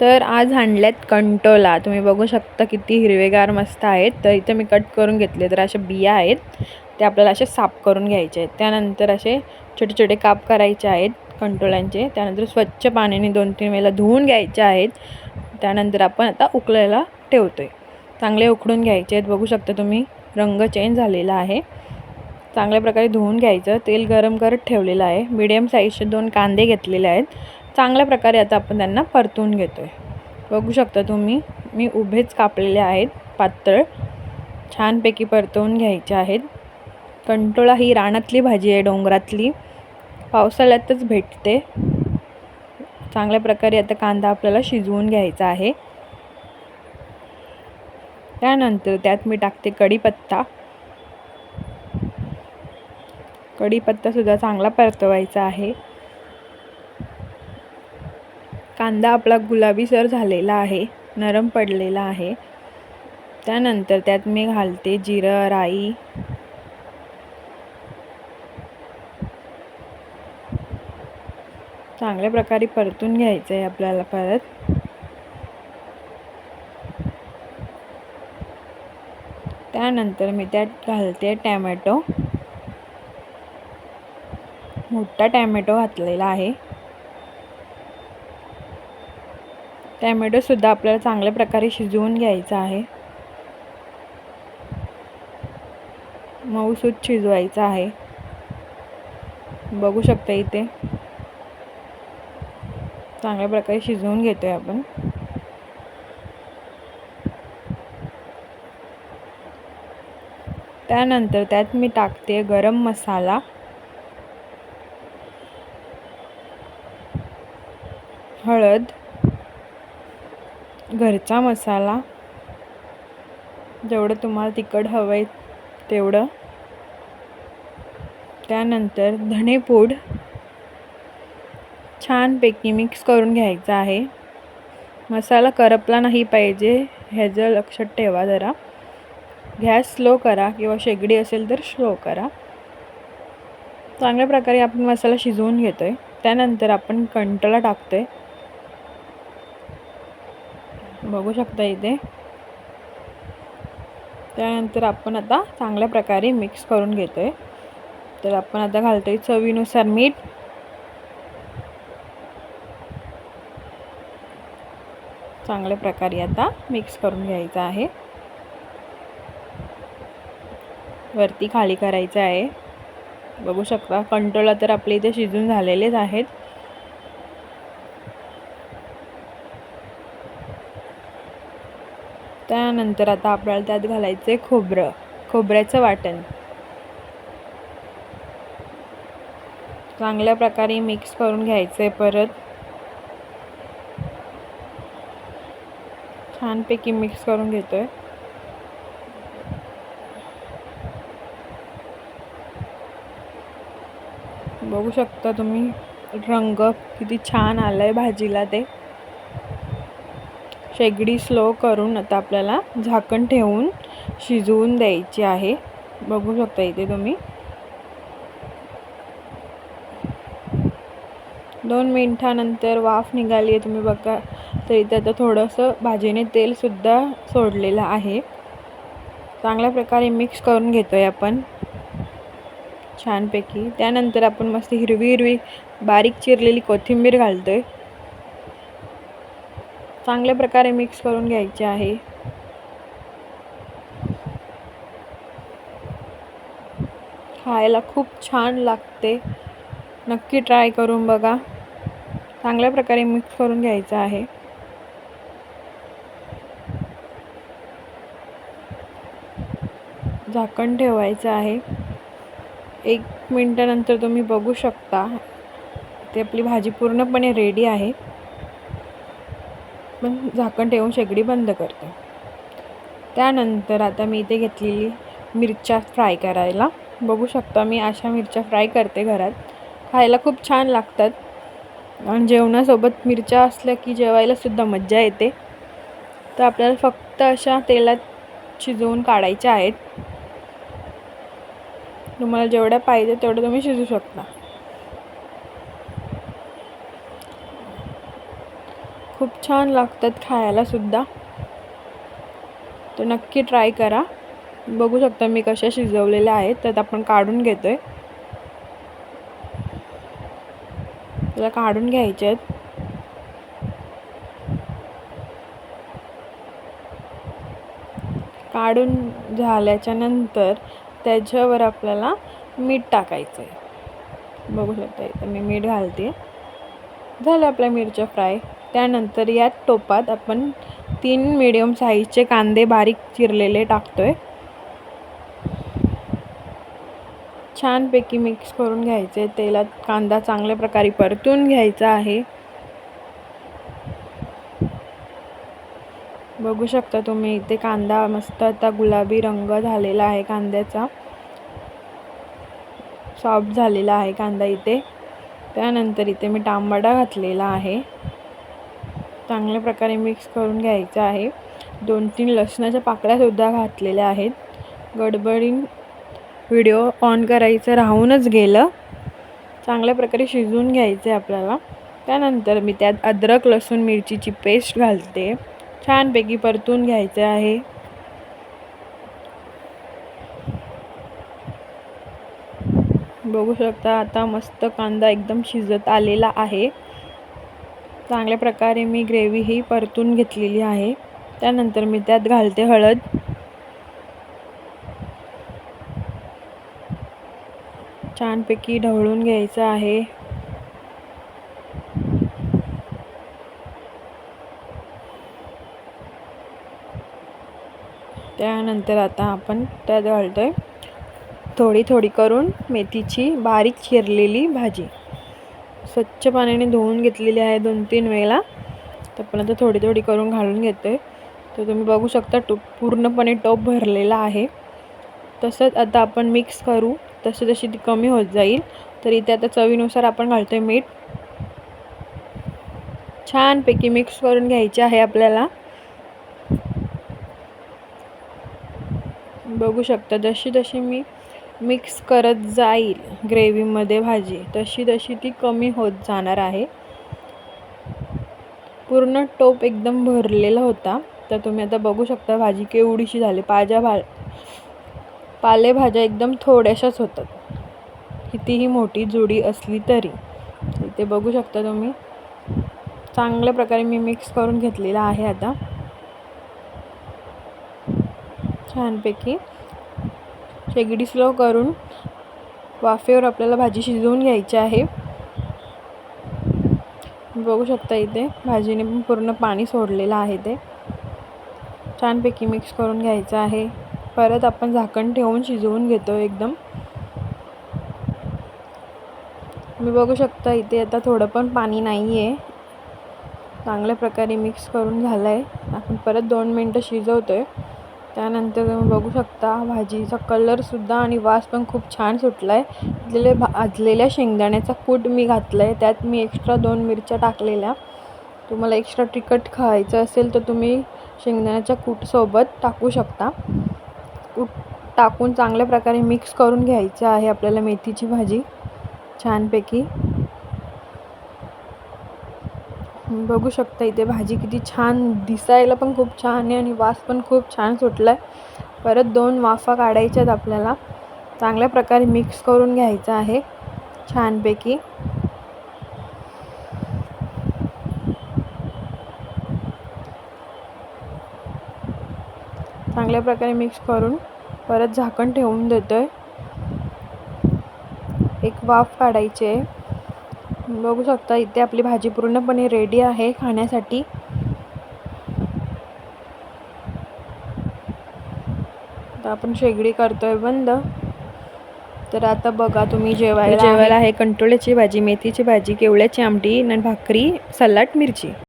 तर आज आणल्यात कंटोला. तुम्ही बघू शकता किती हिरवेगार मस्त आहेत. तर इथे मी कट करून घेतले तर अशा बिया आहेत. ते आपल्याला असे साफ करून घ्यायचे आहेत. त्यानंतर असे छोटे छोटे काप करायचे आहेत कंटोलांचे त्यानंतर स्वच्छ पाण्याने दोन तीन वेळेला धुवून घ्यायचे आहेत. त्यानंतर आपण आता उकळायला आहे चांगले उकडून घ्यायचे आहेत. बघू शकता तुम्ही रंग चेंज झालेला आहे. चांगल्या प्रकारे धुवून घ्यायचं. तेल गरम करत ठेवलेलं आहे. मीडियम साईजचे दोन कांदे घेतलेले आहेत. चांगल्या प्रकारे आता आपण त्यांना परतून घेतो आहे बघू शकता तुम्ही मी उभेच कापलेले आहेत पातळ. छानपैकी परतवून घ्यायचे आहेत. कंटोळा ही रानातली भाजी आहे डोंगरातली. पावसाळ्यातच भेटते. चांगल्या प्रकारे आता कांदा आपल्याला शिजवून घ्यायचा आहे. त्यानंतर त्यात मी टाकते कढीपत्ता. कढीपत्तासुद्धा चांगला परतवायचा आहे. कांदा आपला गुलाबीसर झालेला आहे नरम पडलेला आहे. त्यानंतर त्यात मी घालते जिरं राई. चांगल्या प्रकारे परतून घ्यायचं आहे आपल्याला परत. त्यानंतर मी त्यात घालते टॅमॅटो. मोठा टॅमॅटो घातलेला आहे. टॅमॅटोसुद्धा आपल्याला चांगल्या प्रकारे शिजवून घ्यायचा आहे. मऊसूद शिजवायचा आहे. बघू शकता इथे. चांगल्या प्रकारे शिजवून घेतो आहे आपण. त्यानंतर त्यात मी टाकते गरम मसाला. हळद. घरचा मसाला. जेवढं तुम्हाला तिखट हवं आहे तेवढं. त्यानंतर धणेपूड छानपैकी मिक्स करून घ्यायचा आहे. मसाला करपला नाही पाहिजे ह्याचं लक्षात ठेवा जरा. गॅस स्लो करा किंवा शेगडी असेल तर स्लो करा. चांगल्या प्रकारे आपण मसाला शिजवून घेतो आहे त्यानंतर आपण कंटला टाकतो आहे बघू शकता इथे. त्यानंतर आपण आता चांगल्या प्रकारे मिक्स करून घेतो आहे तर आपण आता घालतो आहे चवीनुसार मीठ. चांगल्या प्रकारे आता मिक्स करून घ्यायचं आहे. वरती खाली करायचं आहे. बघू शकता कंटोला तर आपले इथे शिजून झालेलेच आहेत. त्यानंतर आता आपल्याला त्यात घालायचं आहे खोबरं. खोबऱ्याचं वाटण. चांगल्या प्रकारे मिक्स करून घ्यायचं आहे परत. छानपैकी मिक्स करून घेतो आहे बघू शकता तुम्ही रंग किती छान आला आहे भाजीला ते. शेगडी स्लो करून आता आपल्याला झाकण ठेवून शिजवून द्यायची आहे. बघू शकता इथे तुम्ही. दोन मिनटानंतर वाफ निघाली आहे तुम्ही बघा. तर इथे आता थोडंसं भाजीने तेलसुद्धा सोडलेलं आहे. चांगल्या प्रकारे मिक्स करून घेतो आहे आपण. छानपैकी. त्यानंतर आपण मस्त हिरवी हिरवी बारीक चिरलेली कोथिंबीर घालतो आहे चांगल्या प्रकारे मिक्स करून घ्यायचे आहे. खायला खूप छान लागते. नक्की ट्राय करून बघा. चांगल्या प्रकारे मिक्स करून घ्यायचं आहे. झाकण ठेवायचं आहे. एक मिनटानंतर तुम्ही बघू शकता. ते आपली भाजी पूर्णपणे रेडी आहे. पण झाकण ठेवून शेगडी बंद करते. त्यानंतर आता मी इथे घेतलेली मिरच्या फ्राय करायला. बघू शकता मी अशा मिरच्या फ्राय करते घरात. खायला खूप छान लागतात. आणि जेवणासोबत मिरच्या असल्या की जेवायलासुद्धा मज्जा येते. तर आपल्याला फक्त अशा तेलात शिजवून काढायच्या आहेत. तुम्हाला जेवढ्या पाहिजे तेवढं तुम्ही शिजू शकता. खूप छान लागतात खायलासुद्धा तर नक्की ट्राय करा. बघू शकता मी कशा शिजवलेल्या आहेत तर आपण काढून घेतो आहे त्याला काढून घ्यायचे आहेत. काढून झाल्याच्यानंतर त्याच्यावर आपल्याला मीठ टाकायचं आहे बघू शकता इथं मी मीठ घालते. झालं आपल्या मिरच्या फ्राय. त्यानंतर यात टोपात आपण तीन मिडियम साईजचे कांदे बारीक चिरलेले टाकतो आहे छानपैकी मिक्स करून घ्यायचे. तेलात कांदा चांगल्या प्रकारे परतून घ्यायचा आहे. बघू शकता तुम्ही इथे कांदा मस्त आता गुलाबी रंग झालेला आहे कांद्याचा. सॉफ्ट झालेला आहे कांदा इथे. त्यानंतर इथे मी टांबाडा घातलेला आहे. चांगल्या प्रकारे मिक्स करून घ्यायचं आहे. दोन तीन लसणाच्या पाकळ्यासुद्धा घातलेल्या आहेत. गडबडीन व्हिडिओ ऑन करायचं राहूनच गेलं. चांगल्या प्रकारे शिजवून घ्यायचं आहे आपल्याला. त्यानंतर मी त्यात अद्रक लसूण मिरचीची पेस्ट घालते. छानपैकी परतून घ्यायचं आहे. बघू शकता आता मस्त कांदा एकदम शिजत आलेला आहे. चांगल्या प्रकारे मी ग्रेव्ही ही परतून घेतलेली आहे. त्यानंतर मी त्यात घालते हळद. छानपैकी ढवळून घ्यायचं आहे. त्यानंतर आता आपण त्यात घालतोय थोडी थोडी करून मेथीची बारीक चिरलेली भाजी. स्वच्छ पाण्याने धुवून घेतलेली आहे दोन तीन वेळेला. तर पण आता थोडी थोडी करून घालून घेते तर तुम्ही बघू शकता टोप पूर्णपणे टोप भरलेला आहे. तसंच आता आपण मिक्स करू. तशी जशी ती कमी होत जाईल. तर इथे आता चवीनुसार आपण घालतो आहे मीठ. छानपैकी मिक्स करून घ्यायचे आहे आपल्याला. बघू शकता जशी तशी मी मिक्स करत जाईल ग्रेव्हीमध्ये भाजी. तशी तशी ती कमी होत जाणार आहे. पूर्ण टोप एकदम भरलेला होता. तर तुम्ही आता बघू शकता भाजी केवढीशी झाली. पाज्या भा पालेभाज्या एकदम थोड्याशाच होतात. कितीही मोठी जुडी असली तरी. इथे बघू शकता तुम्ही. चांगल्या प्रकारे मी मिक्स करून घेतलेला आहे आता. छानपैकी. शेगडी स्लो करून वाफेवर आपल्याला भाजी शिजवून घ्यायची आहे. बघू शकता इथे भाजीने पण पूर्ण पाणी सोडलेलं आहे ते. छानपैकी मिक्स करून घ्यायचं आहे. परत आपण झाकण ठेवून शिजवून घेतो एकदम. तुम्ही बघू शकता इथे आता थोडं पण पाणी नाही आहे चांगल्या प्रकारे मिक्स करून झालं आहे आपण परत दोन मिनटं शिजवतो आहे त्यानंतर तुम्ही बघू शकता भाजीचा कलरसुद्धा आणि वास पण खूप छान सुटला आहे भाजलेले भाजलेल्या शेंगदाण्याचा कूट मी घातला आहे त्यात मी एक्स्ट्रा दोन मिरच्या टाकलेल्या. तुम्हाला एक्स्ट्रा तिखट खायचं असेल तर तुम्ही शेंगदाण्याच्या कूटसोबत टाकू शकता. कूट टाकून चांगल्या प्रकारे मिक्स करून घ्यायचं आहे आपल्याला मेथीची भाजी. छानपैकी. बघू शकता इथे भाजी किती छान दिसायला पण खूप छान आहे आणि वास पण खूप छान सुटला आहे परत दोन वाफा काढायच्यात आपल्याला. चांगल्या प्रकारे मिक्स करून घ्यायचं आहे छानपैकी. चांगल्या प्रकारे मिक्स करून परत झाकण ठेवून देतो आहे एक वाफ काढायची आहे. बघू शकता इथे आपली भाजी पूर्णपणे रेडी आहे खाण्यासाठी. तर आपण शेगडी करतोय बंद. तर आता बघा तुम्ही जेवायला जेवायला आहे. कंटोळ्याची भाजी मेथीची भाजी केवळ्याची आमटी आणि भाकरी सलाड मिरची.